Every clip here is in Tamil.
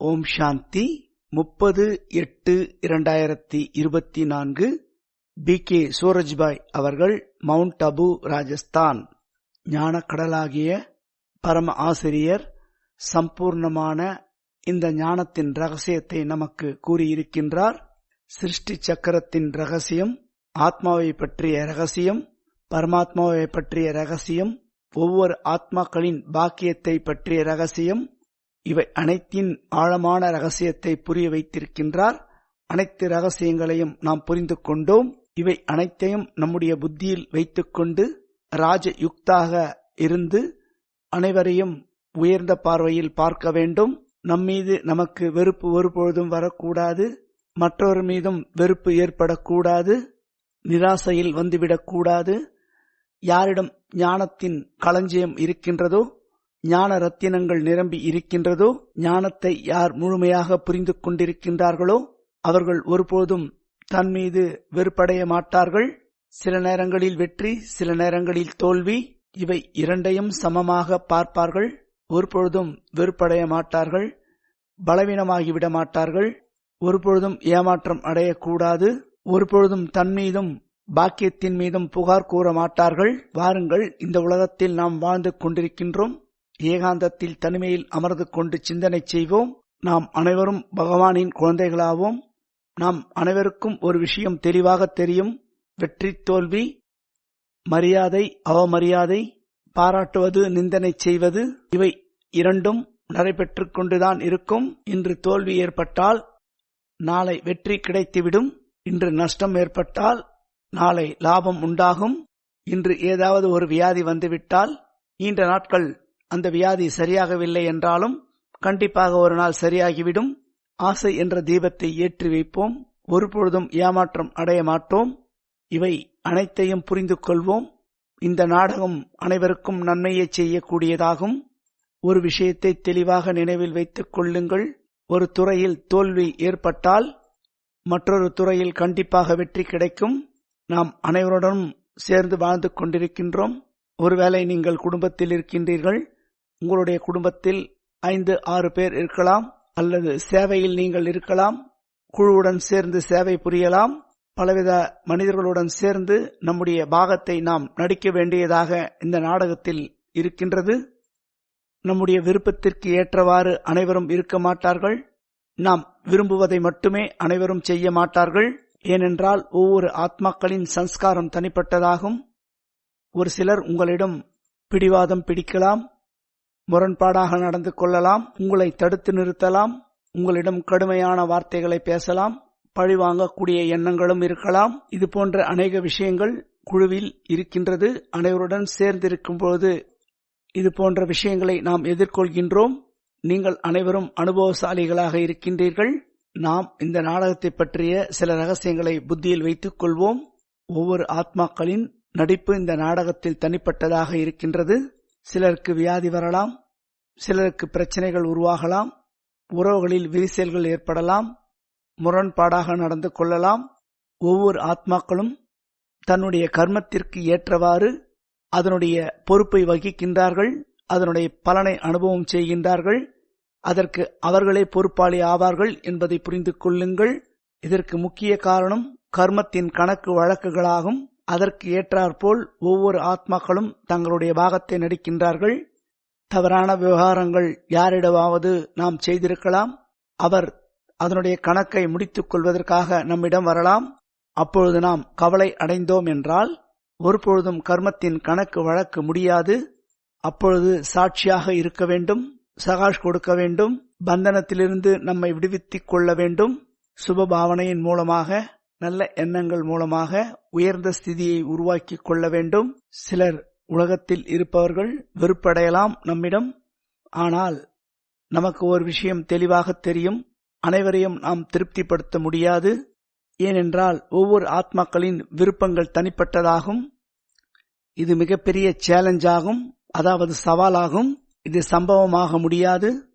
ஓம் சாந்தி. முப்பது எட்டு இரண்டாயிரத்தி இருபத்தி நான்கு பி. கே. சூரஜ்பாய் அவர்கள் மவுண்ட் அபு ராஜஸ்தான். ஞானக்கடலாகிய பரம ஆசிரியர் சம்பூர்ணமான இந்த ஞானத்தின் ரகசியத்தை நமக்கு கூறியிருக்கின்றார். சிருஷ்டி சக்கரத்தின் ரகசியம் ஆத்மாவை பற்றிய ரகசியம் பரமாத்மாவை பற்றிய ரகசியம் ஒவ்வொரு ஆத்மாக்களின் பாக்கியத்தை பற்றிய ரகசியம் இவை அனைத்தின் ஆழமான ரகசியத்தை புரிய வைத்திருக்கின்றார். அனைத்து ரகசியங்களையும் நாம் புரிந்து கொண்டோம். இவை அனைத்தையும் நம்முடைய புத்தியில் வைத்துக்கொண்டு ராஜ யுக்தாக இருந்து அனைவரையும் உயர்ந்த பார்வையில் பார்க்க வேண்டும். நம்மீது நமக்கு வெறுப்பு ஒருபொழுதும் வரக்கூடாது. மற்றவர் மீதும் வெறுப்பு ஏற்படக்கூடாது. நிராசையில் வந்துவிடக்கூடாது. யாரிடம் ஞானத்தின் களஞ்சியம் இருக்கின்றதோ ஞான ரத்தினங்கள் நிரம்பி இருக்கின்றதோ ஞானத்தை யார் முழுமையாக புரிந்து கொண்டிருக்கின்றார்களோ அவர்கள் ஒருபோதும் தன் மீது வெறுப்படைய மாட்டார்கள். சில நேரங்களில் வெற்றி சில நேரங்களில் தோல்வி இவை இரண்டையும் சமமாக பார்ப்பார்கள். ஒருபொழுதும் வெறுப்படைய மாட்டார்கள் பலவீனமாகிவிட மாட்டார்கள். ஒருபொழுதும் ஏமாற்றம் அடையக்கூடாது. ஒருபொழுதும் தன் மீதும் பாக்கியத்தின் மீதும் புகார் கூற மாட்டார்கள். வாருங்கள் இந்த உலகத்தில் நாம் வாழ்ந்து கொண்டிருக்கின்றோம். ஏகாந்தத்தில் தனிமையில் அமர்ந்து கொண்டு சிந்தனை செய்வோம். நாம் அனைவரும் பகவானின் குழந்தைகளாவோம். நாம் அனைவருக்கும் ஒரு விஷயம் தெளிவாக தெரியும். வெற்றி தோல்வி மரியாதை அவமரியாதை பாராட்டுவது நிந்தனை செய்வது இவை இரண்டும் நடைபெற்றுக் கொண்டுதான் இருக்கும். இன்று தோல்வி ஏற்பட்டால் நாளை வெற்றி கிடைத்துவிடும். இன்று நஷ்டம் ஏற்பட்டால் நாளை லாபம் உண்டாகும். இன்று ஏதாவது ஒரு வியாதி வந்துவிட்டால் நீண்ட நாட்கள் அந்த வியாதி சரியாகவில்லை என்றாலும் கண்டிப்பாக ஒரு நாள் சரியாகிவிடும். ஆசை என்ற தீபத்தை ஏற்றி வைப்போம். ஒருபொழுதும் ஏமாற்றம் அடைய மாட்டோம். இவை அனைத்தையும் புரிந்து கொள்வோம். இந்த நாடகம் அனைவருக்கும் நன்மையை செய்யக்கூடியதாகும். ஒரு விஷயத்தை தெளிவாக நினைவில் வைத்துக் கொள்ளுங்கள். ஒரு துறையில் தோல்வி ஏற்பட்டால் மற்றொரு துறையில் கண்டிப்பாக வெற்றி கிடைக்கும். நாம் அனைவருடனும் சேர்ந்து வாழ்ந்து கொண்டிருக்கின்றோம். ஒருவேளை நீங்கள் குடும்பத்தில் இருக்கின்றீர்கள். உங்களுடைய குடும்பத்தில் ஐந்து ஆறு பேர் இருக்கலாம் அல்லது சேவையில் நீங்கள் இருக்கலாம் குழுவுடன் சேர்ந்து சேவை புரியலாம் பலவித மனிதர்களுடன் சேர்ந்து நம்முடைய பாகத்தை நாம் நடிக்க வேண்டியதாக இந்த நாடகத்தில் இருக்கின்றது. நம்முடைய விருப்பத்திற்கு ஏற்றவாறு அனைவரும் இருக்க மாட்டார்கள். நாம் விரும்புவதை மட்டுமே அனைவரும் செய்ய மாட்டார்கள். ஏனென்றால் ஒவ்வொரு ஆத்மாக்களின் சன்ஸ்காரம் தனிப்பட்டதாகும். ஒரு சிலர் உங்களிடம் பிடிவாதம் பிடிக்கலாம் முரண்பாடாக நடந்து கொள்ளலாம் உங்களை தடுத்து நிறுத்தலாம் உங்களிடம் கடுமையான வார்த்தைகளை பேசலாம் பழிவாங்கக்கூடிய எண்ணங்களும் இருக்கலாம். இது போன்ற அநேக விஷயங்கள் குழுவில் இருக்கின்றது. அனைவருடன் சேர்ந்திருக்கும் போது இது போன்ற விஷயங்களை நாம் எதிர்கொள்கின்றோம். நீங்கள் அனைவரும் அனுபவசாலிகளாக இருக்கின்றீர்கள். நாம் இந்த நாடகத்தை பற்றிய சில ரகசியங்களை புத்தியில் வைத்துக் கொள்வோம். ஒவ்வொரு ஆத்மாக்களின் நடிப்பு இந்த நாடகத்தில் தனிப்பட்டதாக இருக்கின்றது. சிலருக்கு வியாதி வரலாம் சிலருக்கு பிரச்சனைகள் உருவாகலாம் உறவுகளில் விரிசல்கள் ஏற்படலாம் முரண்பாடாக நடந்து கொள்ளலாம். ஒவ்வொரு ஆத்மாக்களும் தன்னுடைய கர்மத்திற்கு ஏற்றவாறு அதனுடைய பொறுப்பை வகிக்கின்றார்கள் அதனுடைய பலனை அனுபவம் செய்கின்றார்கள் அதற்கு அவர்களே பொறுப்பாளி ஆவார்கள் என்பதை புரிந்து கொள்ளுங்கள். இதற்கு முக்கிய காரணம் கர்மத்தின் கணக்கு வழக்குகளாகும். அதற்கு ஏற்றாற்போல் ஒவ்வொரு ஆத்மாக்களும் தங்களுடைய பாகத்தை நடிக்கின்றார்கள். தவறான விவகாரங்கள் யாரிடமாவது நாம் செய்திருக்கலாம். அவர் அதனுடைய கணக்கை முடித்துக் கொள்வதற்காக நம்மிடம் வரலாம். அப்பொழுது நாம் கவலை அடைந்தோம் என்றால் ஒருபொழுதும் கர்மத்தின் கணக்கு வழக்கு முடியாது. அப்பொழுது சாட்சியாக இருக்க வேண்டும் சகாஷ் கொடுக்க வேண்டும் பந்தனத்திலிருந்து நம்மை விடுவித்துக் கொள்ள வேண்டும். சுப பாவனையின் மூலமாக நல்ல எண்ணங்கள் மூலமாக உயர்ந்த ஸ்திதியை உருவாக்கி கொள்ள வேண்டும். சிலர் உலகத்தில் இருப்பவர்கள் வெறுப்படையலாம் நம்மிடம். ஆனால் நமக்கு ஒரு விஷயம் தெளிவாக தெரியும். அனைவரையும் நாம் திருப்திப்படுத்த முடியாது. ஏனென்றால் ஒவ்வொரு ஆத்மாக்களின் விருப்பங்கள் தனிப்பட்டதாகும். இது மிகப்பெரிய சேலஞ்சாகும் அதாவது சவாலாகும். இது சம்பவமாக முடியாது.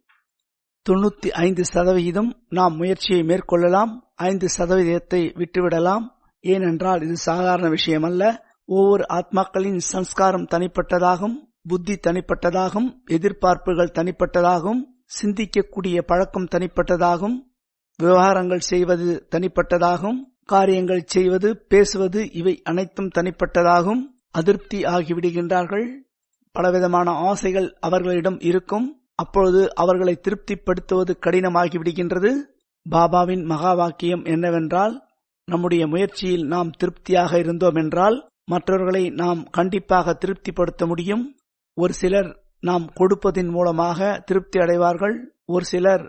தொண்ணூத்தி ஐந்து சதவிகிதம் நாம் முயற்சியை மேற்கொள்ளலாம். ஐந்து சதவீதத்தை விட்டுவிடலாம். ஏனென்றால் இது சாதாரண விஷயம் அல்ல ஒவ்வொரு ஆத்மாக்களின் சம்ஸ்காரம் தனிப்பட்டதாகும் புத்தி தனிப்பட்டதாகும் எதிர்பார்ப்புகள் தனிப்பட்டதாகும் சிந்திக்கக்கூடிய பழக்கம் தனிப்பட்டதாகும் விவகாரங்கள் செய்வது தனிப்பட்டதாகும் காரியங்கள் செய்வது பேசுவது இவை அனைத்தும் தனிப்பட்டதாகும் அதிருப்தி ஆகிவிடுகின்றார்கள். பலவிதமான ஆசைகள் அவர்களிடம் இருக்கும். அப்பொழுது அவர்களை திருப்திப்படுத்துவது கடினமாகி விடுகின்றது பாபாவின் மகா வாக்கியம் என்னவென்றால் நம்முடைய முயற்சியில் நாம் திருப்தியாக இருந்தோம் என்றால் மற்றவர்களை நாம் கண்டிப்பாக திருப்திப்படுத்த முடியும். ஒரு சிலர் நாம் கொடுப்பதின் மூலமாக திருப்தி அடைவார்கள். ஒரு சிலர்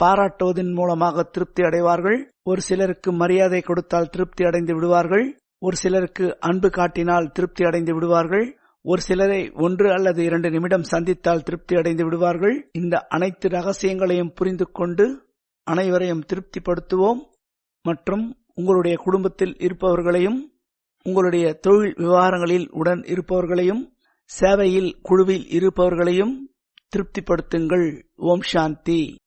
பாராட்டுவதன் மூலமாக திருப்தி அடைவார்கள். ஒரு சிலருக்கு மரியாதை கொடுத்தால் திருப்தி அடைந்து விடுவார்கள். ஒரு சிலருக்கு அன்பு காட்டினால் திருப்தி அடைந்து விடுவார்கள். ஒரு சிலரை ஒன்று அல்லது இரண்டு நிமிடம் சந்தித்தால் திருப்தி அடைந்து விடுவார்கள். இந்த அனைத்து ரகசியங்களையும் புரிந்து கொண்டு அனைவரையும் திருப்திப்படுத்துவோம். மற்றும் உங்களுடைய குடும்பத்தில் இருப்பவர்களையும் உங்களுடைய தொழில் விவகாரங்களில் உடன் இருப்பவர்களையும் சேவையில் குழுவில் இருப்பவர்களையும் திருப்திப்படுத்துங்கள். ஓம் சாந்தி.